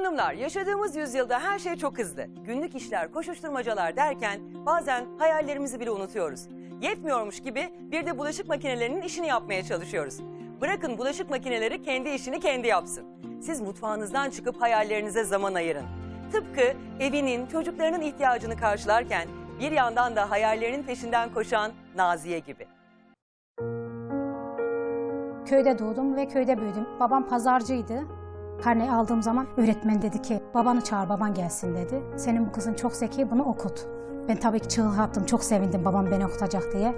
Hanımlar yaşadığımız yüzyılda her şey çok hızlı. Günlük işler, koşuşturmacalar derken bazen hayallerimizi bile unutuyoruz. Yetmiyormuş gibi bir de bulaşık makinelerinin işini yapmaya çalışıyoruz. Bırakın bulaşık makineleri kendi işini kendi yapsın. Siz mutfağınızdan çıkıp hayallerinize zaman ayırın. Tıpkı evinin, çocuklarının ihtiyacını karşılarken bir yandan da hayallerinin peşinden koşan Naziye gibi. Köyde doğdum ve köyde büyüdüm. Babam pazarcıydı. Karneyi aldığım zaman öğretmen dedi ki babanı çağır baban gelsin dedi. Senin bu kızın çok zeki bunu okut. Ben tabii ki çığlık attım çok sevindim babam beni okutacak diye.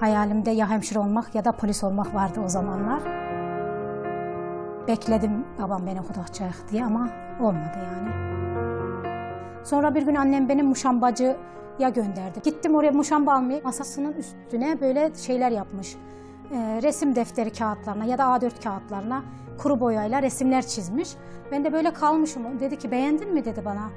Hayalimde ya hemşire olmak ya da polis olmak vardı o zamanlar. Bekledim babam beni okutacak diye ama olmadı yani. Sonra bir gün annem beni muşambacıya gönderdi. Gittim oraya muşamba almaya. Masasının üstüne böyle şeyler yapmış. Ee, resim defteri kağıtlarına ya da A4 kağıtlarına kuru boyayla resimler çizmiş. Ben de böyle kalmışım. Dedi ki beğendin mi dedi bana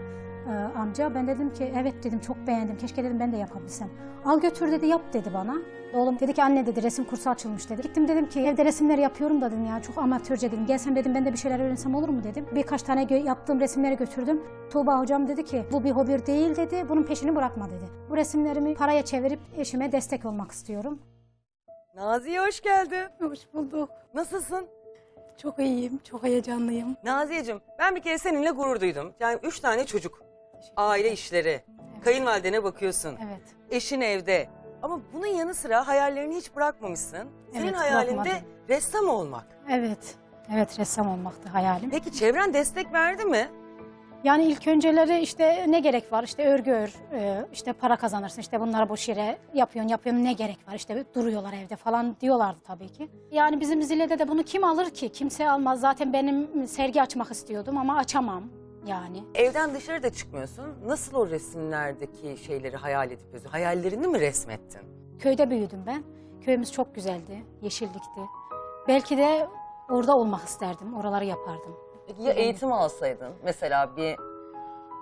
Ee, amca. Ben dedim ki evet dedim çok beğendim. Keşke dedim ben de yapabilsem. Al götür dedi yap dedi bana. Oğlum dedi ki anne dedi resim kursu açılmış dedi. Gittim dedim ki evde resimleri yapıyorum da dedim ya çok amatörce dedim. Gelsem dedim ben de bir şeyler öğrensem olur mu dedim. Birkaç tane gö- yaptığım resimleri götürdüm. Tuğba hocam dedi ki bu bir hobi değil dedi. Bunun peşini bırakma dedi. Bu resimlerimi paraya çevirip eşime destek olmak istiyorum. Naziye hoş geldin. Hoş bulduk. Nasılsın? Çok iyiyim, çok heyecanlıyım. Naziyeciğim ben bir kere seninle gurur duydum. Yani üç tane çocuk, aile işleri, kayınvalidene bakıyorsun, Evet. eşin evde. Ama bunun yanı sıra hayallerini hiç bırakmamışsın. Senin Evet, hayalinde bırakmadım. ressam olmak. Evet. Evet ressam olmaktı hayalim. Peki çevren destek verdi mi? Yani ilk önceleri işte ne gerek var? İşte örgü ör, e, işte para kazanırsın, işte bunları boş yere yapıyorsun, yapıyorsun ne gerek var? İşte duruyorlar evde falan diyorlardı tabii ki. Yani bizim Zile'de de bunu kim alır ki? Kimse almaz. Zaten benim sergi açmak istiyordum ama açamam yani. Evden dışarı da çıkmıyorsun. Nasıl o resimlerdeki şeyleri hayal edip yazıyorsun? Hayallerini mi resmettin? Köyde büyüdüm ben. Köyümüz çok güzeldi, yeşillikti. Belki de orada olmak isterdim, oraları yapardım. Peki ya eğitim alsaydın? Mesela bir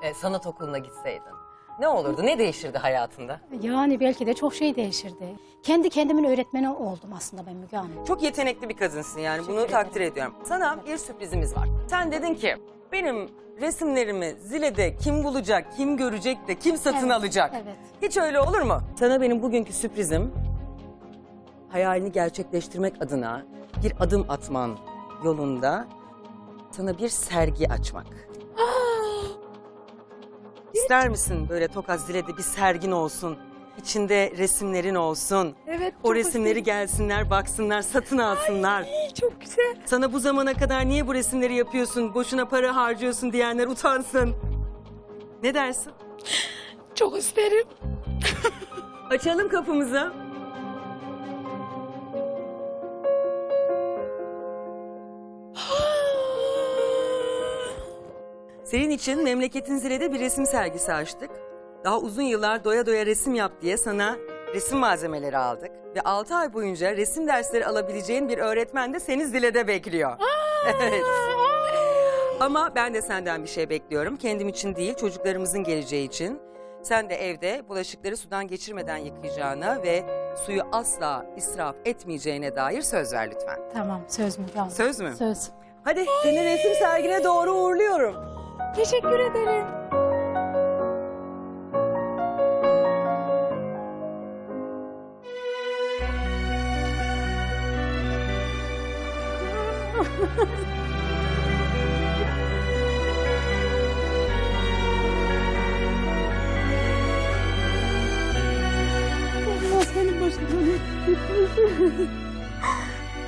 e, sanat okuluna gitseydin. Ne olurdu? Ne değişirdi hayatında? Yani belki de çok şey değişirdi. Kendi kendimin öğretmeni oldum aslında ben Müge Hanım. Çok yetenekli bir kadınsın yani bunu takdir ediyorum. Sana bir sürprizimiz var. Sen dedin ki benim resimlerimi Zile'de kim bulacak, kim görecek de kim satın Evet, alacak? evet. Hiç öyle olur mu? Sana benim bugünkü sürprizim hayalini gerçekleştirmek adına bir adım atman yolunda sana bir sergi açmak. İster misin böyle Tokat Zile'de bir sergin olsun? İçinde resimlerin olsun. Evet, O çok resimleri hoş gelsinler, baksınlar, satın alsınlar. değil. Çok güzel. Sana bu zamana kadar niye bu resimleri yapıyorsun, boşuna para harcıyorsun diyenler utansın. Ne dersin? Çok isterim. Açalım kapımızı. Senin için memleketin Zile'de bir resim sergisi açtık. Daha uzun yıllar doya doya resim yap diye sana resim malzemeleri aldık. Ve 6 ay boyunca resim dersleri alabileceğin bir öğretmen de seni Zile'de bekliyor. evet. Ama ben de senden bir şey bekliyorum. Kendim için değil, çocuklarımızın geleceği için. Sen de evde bulaşıkları sudan geçirmeden yıkayacağına ve suyu asla israf etmeyeceğine dair söz ver lütfen. Tamam söz Müge Hanım. Söz mü? Söz. Hadi seni resim sergine doğru uğurluyorum. Teşekkür ederim. Allah senin başından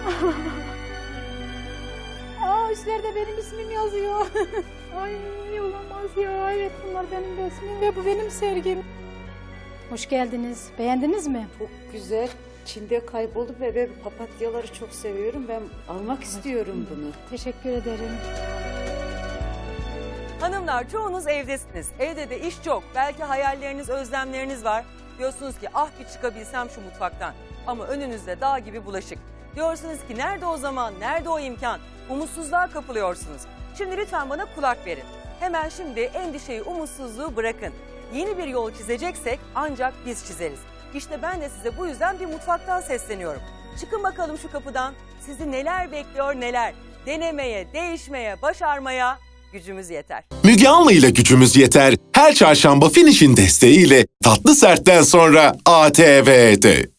Aa üstlerde benim ismim yazıyor. Ay olamaz ya. Evet bunlar benim resmim ve bu benim sergim. Hoş geldiniz. Beğendiniz mi? Çok güzel. Çin'de kayboldum ve ben papatyaları çok seviyorum. Ben almak istiyorum bunu. Teşekkür ederim. Hanımlar çoğunuz evdesiniz. Evde de iş çok. Belki hayalleriniz, özlemleriniz var. Diyorsunuz ki ah bir çıkabilsem şu mutfaktan. Ama önünüzde dağ gibi bulaşık. Diyorsunuz ki nerede o zaman, nerede o imkan? Umutsuzluğa kapılıyorsunuz. Şimdi lütfen bana kulak verin. Hemen şimdi endişeyi, umutsuzluğu bırakın. Yeni bir yol çizeceksek ancak biz çizeriz. İşte ben de size bu yüzden bir mutfaktan sesleniyorum. Çıkın bakalım şu kapıdan. Sizi neler bekliyor neler. Denemeye, değişmeye, başarmaya gücümüz yeter. Müge Anlı ile gücümüz yeter. Her çarşamba Finish'in desteğiyle Tatlı Sert'ten sonra ATV'de.